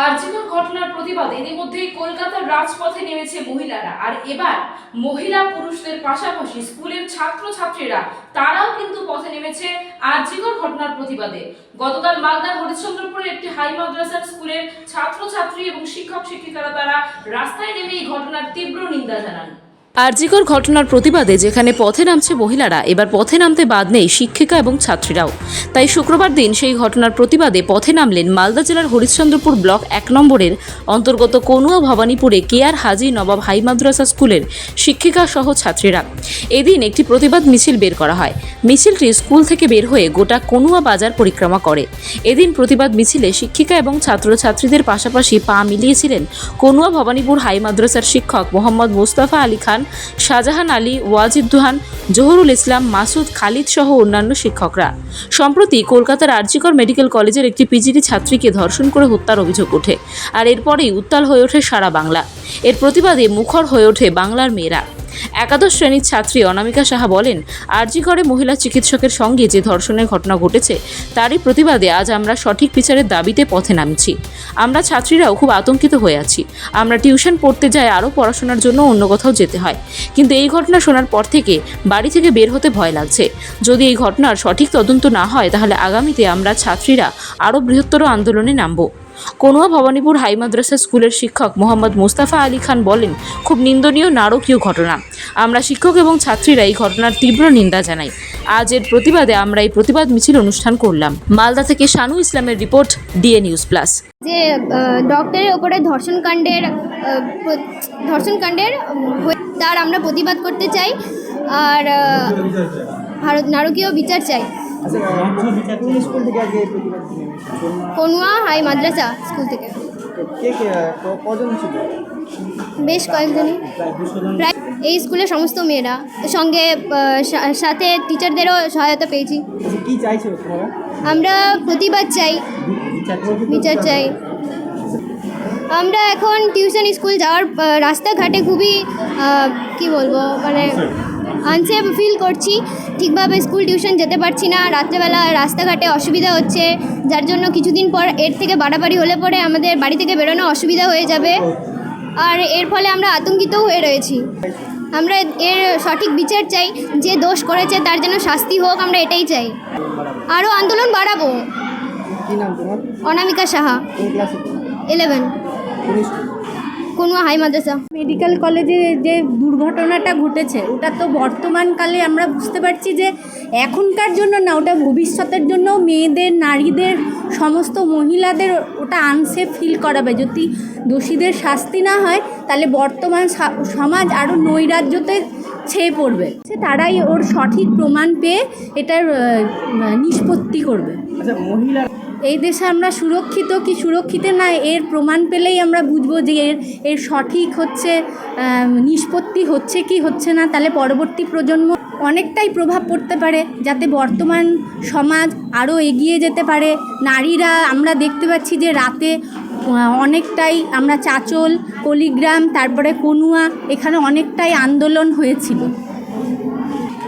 আর্জিকর ঘটনার প্রতিবাদে ইতিমধ্যেই কলকাতার রাজপথে নেমেছে মহিলারা। আর এবার মহিলা পুরুষদের পাশাপাশি স্কুলের ছাত্র ছাত্রীরা তারাও কিন্তু পথে নেমেছে আর্জিকর ঘটনার প্রতিবাদে। গতকাল মালদার হরিশ্চন্দ্রপুরের একটি হাই মাদ্রাসার স্কুলের ছাত্র ছাত্রী এবং শিক্ষক শিক্ষিকারা তারা রাস্তায় নেমে এই ঘটনার তীব্র নিন্দা জানান। আরজিকর ঘটনার প্রতিবাদে যেখানে পথে নামছে মহিলারা, এবার পথে নামতে বাদ নেই শিক্ষিকা এবং ছাত্রীরাও। তাই শুক্রবার দিন সেই ঘটনার প্রতিবাদে পথে নামলেন মালদা জেলার হরিশ্চন্দ্রপুর ব্লক এক নম্বরের অন্তর্গত কনুয়া ভবানীপুরে কেয়ার হাজি নবাব হাই মাদ্রাসা স্কুলের শিক্ষিকা সহ ছাত্রীরা। এদিন একটি প্রতিবাদ মিছিল বের করা হয়। মিছিলটি স্কুল থেকে বের হয়ে গোটা কনুয়া বাজার পরিক্রমা করে। এদিন প্রতিবাদ মিছিলে শিক্ষিকা এবং ছাত্রছাত্রীদের পাশাপাশি পা মিলিয়েছিলেন কনুয়া ভবানীপুর হাই মাদ্রাসার শিক্ষক মোহাম্মদ মুস্তাফা আলী খান শাহজাহান আলী ওয়াজিদুহান জহুরুল ইসলাম, মাসুদ, খালিদ সহ অন্যান্য শিক্ষকরা। সম্প্রতি কলকাতার আরজিকর মেডিকেল কলেজের একটি পিজিটি ছাত্রীকে ধর্ষণ করে হত্যার অভিযোগ ওঠে, আর এরপরেই উত্তাল হয়ে ওঠে সারা বাংলা। এর প্রতিবাদে মুখর হয়ে ওঠে বাংলার মেয়েরা। একাদশ শ্রেণির ছাত্রী অনামিকা সাহা বলেন আরজিকরে মহিলা চিকিৎসকের সঙ্গে যে ধর্ষণের ঘটনা ঘটেছে, তারই প্রতিবাদে আজ আমরা সঠিক বিচারের দাবিতে পথে নামছি। আমরা ছাত্রীরাও খুব আতঙ্কিত হয়ে আছি। আমরা টিউশন পড়তে যাই আরও পড়াশোনার জন্য অন্য কোথাও যেতে হয়। কিন্তু এই ঘটনা শোনার পর থেকে বাড়ি থেকে বের হতে ভয় লাগছে। যদি এই ঘটনার সঠিক তদন্ত না হয়, তাহলে আগামীতে আমরা ছাত্রীরা আরও বৃহত্তর আন্দোলনে নামব। কনুয়া ভবানীপুর হাই মাদ্রাসা স্কুলের শিক্ষক মোহাম্মদ মুস্তাফা আলী খান বলেন, খুব নিন্দনীয় নারকীয় ঘটনা। আমরা শিক্ষক এবং ছাত্রীরা এই ঘটনার তীব্র নিন্দা জানাই। আজ এর প্রতিবাদে আমরা এই প্রতিবাদ মিছিল অনুষ্ঠান করলাম। মালদা থেকে শানু ইসলামের রিপোর্ট, ডিএ নিউজ প্লাস। যে ডক্টরের ওপরে ধর্ষণকাণ্ডের ধর্ষণকাণ্ডের তার আমরা প্রতিবাদ করতে চাই। আর ভারত নারকীয় বিচার চাই। আচ্ছা প্রতিবাদ নেমেছে? কনুয়া হাই মাদ্রাসা স্কুল থেকে। বেশ কয়েকজনই। প্রায় এই স্কুলের সমস্ত মেয়েরা। সঙ্গে সাথে টিচারদেরও সহায়তা পেয়েছি। আচ্ছা, কি চাইছো তোমরা আমরা প্রতিবাদ চাই। বিচার বিচার চাই। আমরা এখন টিউশন স্কুল যাওয়ার রাস্তাঘাটে খুবই কি বলব মানে আনসেফ ফিল করছি। ঠিকভাবে স্কুল টিউশন যেতে পারছি না। রাত্রেবেলা রাস্তাঘাটে অসুবিধা হচ্ছে। যার জন্য কিছুদিন পর এর থেকে বাড়াবাড়ি হলে পরে আমাদের বাড়ি থেকে বেরোনো অসুবিধা হয়ে যাবে। আর এর ফলে আমরা আতঙ্কিতও হয়ে রয়েছি। আমরা এর সঠিক বিচার চাই। যে দোষ করেছে তার যেন শাস্তি হোক আমরা এটাই চাই। আরও আন্দোলন বাড়াবো। Anamika Saha. Eleven Konuya high Madrasa. Medical কলেজে যে দুর্ঘটনাটা ঘটেছে ওটা তো বর্তমানকালে আমরা বুঝতে পারছি যে এখনকার জন্য না ওটা ভবিষ্যতের জন্য মেয়েদের নারীদের সমস্ত মহিলাদের ওটা আনসেফ ফিল করাবে। যদি দোষীদের শাস্তি না হয় তাহলে বর্তমান সমাজ আরও নৈরাজ্যতে ছেয়ে পড়বে। সে তারাই ওর সঠিক প্রমাণ পেয়ে এটার নিষ্পত্তি করবে। আচ্ছা মহিলা এই দেশে আমরা সুরক্ষিত কি সুরক্ষিত না, এর প্রমাণ পেলেই আমরা বুঝব যে এর এর সঠিক হচ্ছে নিষ্পত্তি হচ্ছে কি হচ্ছে না। তাহলে পরবর্তী প্রজন্ম অনেকটাই প্রভাব পড়তে পারে, যাতে বর্তমান সমাজ আরও এগিয়ে যেতে পারে। নারীরা, আমরা দেখতে পাচ্ছি যে রাতে অনেকটাই আমরা চাচল, কলিগ্রাম, তারপরে কনুয়া, এখানে অনেকটাই আন্দোলন হয়েছিল।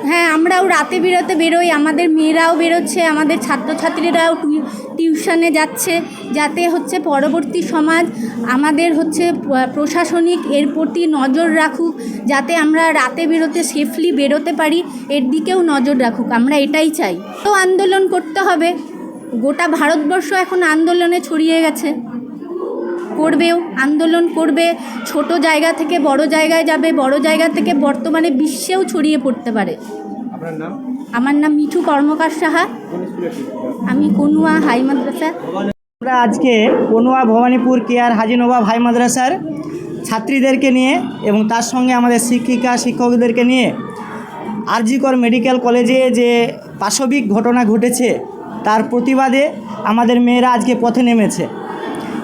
হ্যাঁ আমরাও রাতে বেরোতে বেরোই। আমাদের মেয়েরাও বেরোচ্ছে, আমাদের ছাত্রছাত্রীরাও টিউ- টিউশনে যাচ্ছে, যাতে হচ্ছে পরবর্তী সমাজ আমাদের হচ্ছে প্রশাসনিক এর প্রতি নজর রাখুক, যাতে আমরা রাতে বেরোতে সেফলি বেরোতে পারি, এর দিকেও নজর রাখুক। আমরা এটাই চাই। তো আন্দোলন করতে হবে। গোটা ভারতবর্ষ এখন আন্দোলনে ছড়িয়ে গেছে। করবেও আন্দোলন করবে ছোট জায়গা থেকে বড় জায়গায় যাবে বড় জায়গা থেকে বর্তমানে বিশ্বেও ছড়িয়ে পড়তে পারে। আমার নাম মিঠু কর্মকার সাহা? আমি কনুয়া হাই মাদ্রাসা। আমরা আজকে কনুয়া ভবানীপুর কেয়ার হাজি নবাব হাই মাদ্রাসার ছাত্রীদেরকে নিয়ে এবং তার সঙ্গে আমাদের শিক্ষিকা শিক্ষকদেরকে নিয়ে আরজিকর মেডিকেল কলেজে যে পাশবিক ঘটনা ঘটেছে তার প্রতিবাদে আমাদের মেয়েরা আজকে পথে নেমেছে।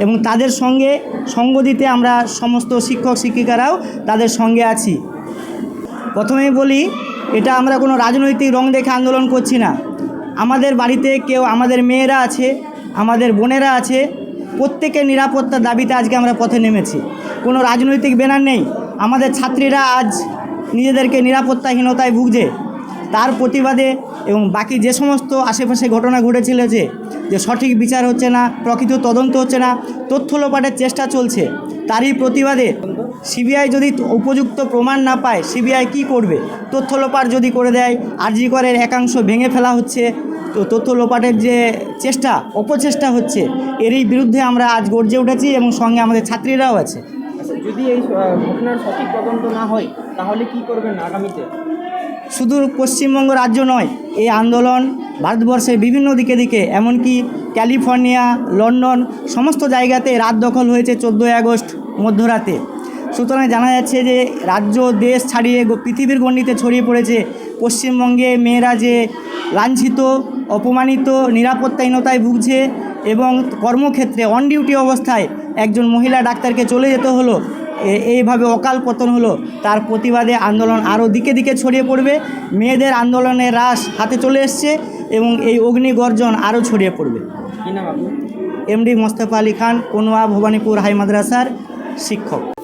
এবং তাদের সঙ্গে সঙ্গ দিতে আমরা সমস্ত শিক্ষক শিক্ষিকারাও তাদের সঙ্গে আছি। প্রথমেই বলি, এটা আমরা কোনো রাজনৈতিক রং দেখে আন্দোলন করছি না। আমাদের বাড়িতে কেউ, আমাদের মেয়েরা আছে, আমাদের বোনেরা আছে, প্রত্যেকের নিরাপত্তার দাবিতে আজকে আমরা পথে নেমেছি। কোনো রাজনৈতিক ব্যানার নেই। আমাদের ছাত্রীরা আজ নিজেদেরকে নিরাপত্তাহীনতায় ভুগছে। তার প্রতিবাদে এবং বাকি যে সমস্ত আশেপাশে ঘটনা ঘটেছিল যে যে সঠিক বিচার হচ্ছে না, প্রকৃত তদন্ত হচ্ছে না, তথ্য লোপাটের চেষ্টা চলছে, তারই প্রতিবাদে সিবিআই যদি উপযুক্ত প্রমাণ না পায়, সিবিআই কি করবে? তথ্য লোপাট যদি করে দেয়, আরজি করের একাংশ ভেঙে ফেলা হচ্ছে, তো তথ্য লোপাটের যে চেষ্টা, অপচেষ্টা হচ্ছে, এরই বিরুদ্ধে আমরা আজ গর্জে উঠেছি এবং সঙ্গে আমাদের ছাত্রীরাও আছে। যদি এই ঘটনার সঠিক তদন্ত না হয়, তাহলে কি করবেন আগামীতে? শুধু পশ্চিমবঙ্গ রাজ্য নয়, এই আন্দোলন ভারতবর্ষের বিভিন্ন দিকে দিকে, এমনকি ক্যালিফোর্নিয়া, লন্ডন, সমস্ত জায়গাতে রাত দখল হয়েছে চোদ্দোই আগস্ট মধ্যরাতে। সুতরাং জানা যাচ্ছে যে রাজ্য, দেশ ছাড়িয়ে পৃথিবীর গণ্ডিতে ছড়িয়ে পড়েছে পশ্চিমবঙ্গে মেয়েরা যে লাঞ্ছিত, অপমানিত, নিরাপত্তাহীনতায় ভুগছে এবং কর্মক্ষেত্রে অন ডিউটি অবস্থায় একজন মহিলা ডাক্তারকে চলে যেতে হলো। এইভাবে অকাল পতন হলো। তার প্রতিবাদে আন্দোলন আরও দিকে দিকে ছড়িয়ে পড়বে। মেয়েদের আন্দোলনের হ্রাস হাতে চলে এসছে এবং এই অগ্নি গর্জন আরও ছড়িয়ে পড়বে। এমডি মোস্তফা আলী খান কোনোয়া ভবানীপুর হাই মাদ্রাসার শিক্ষক।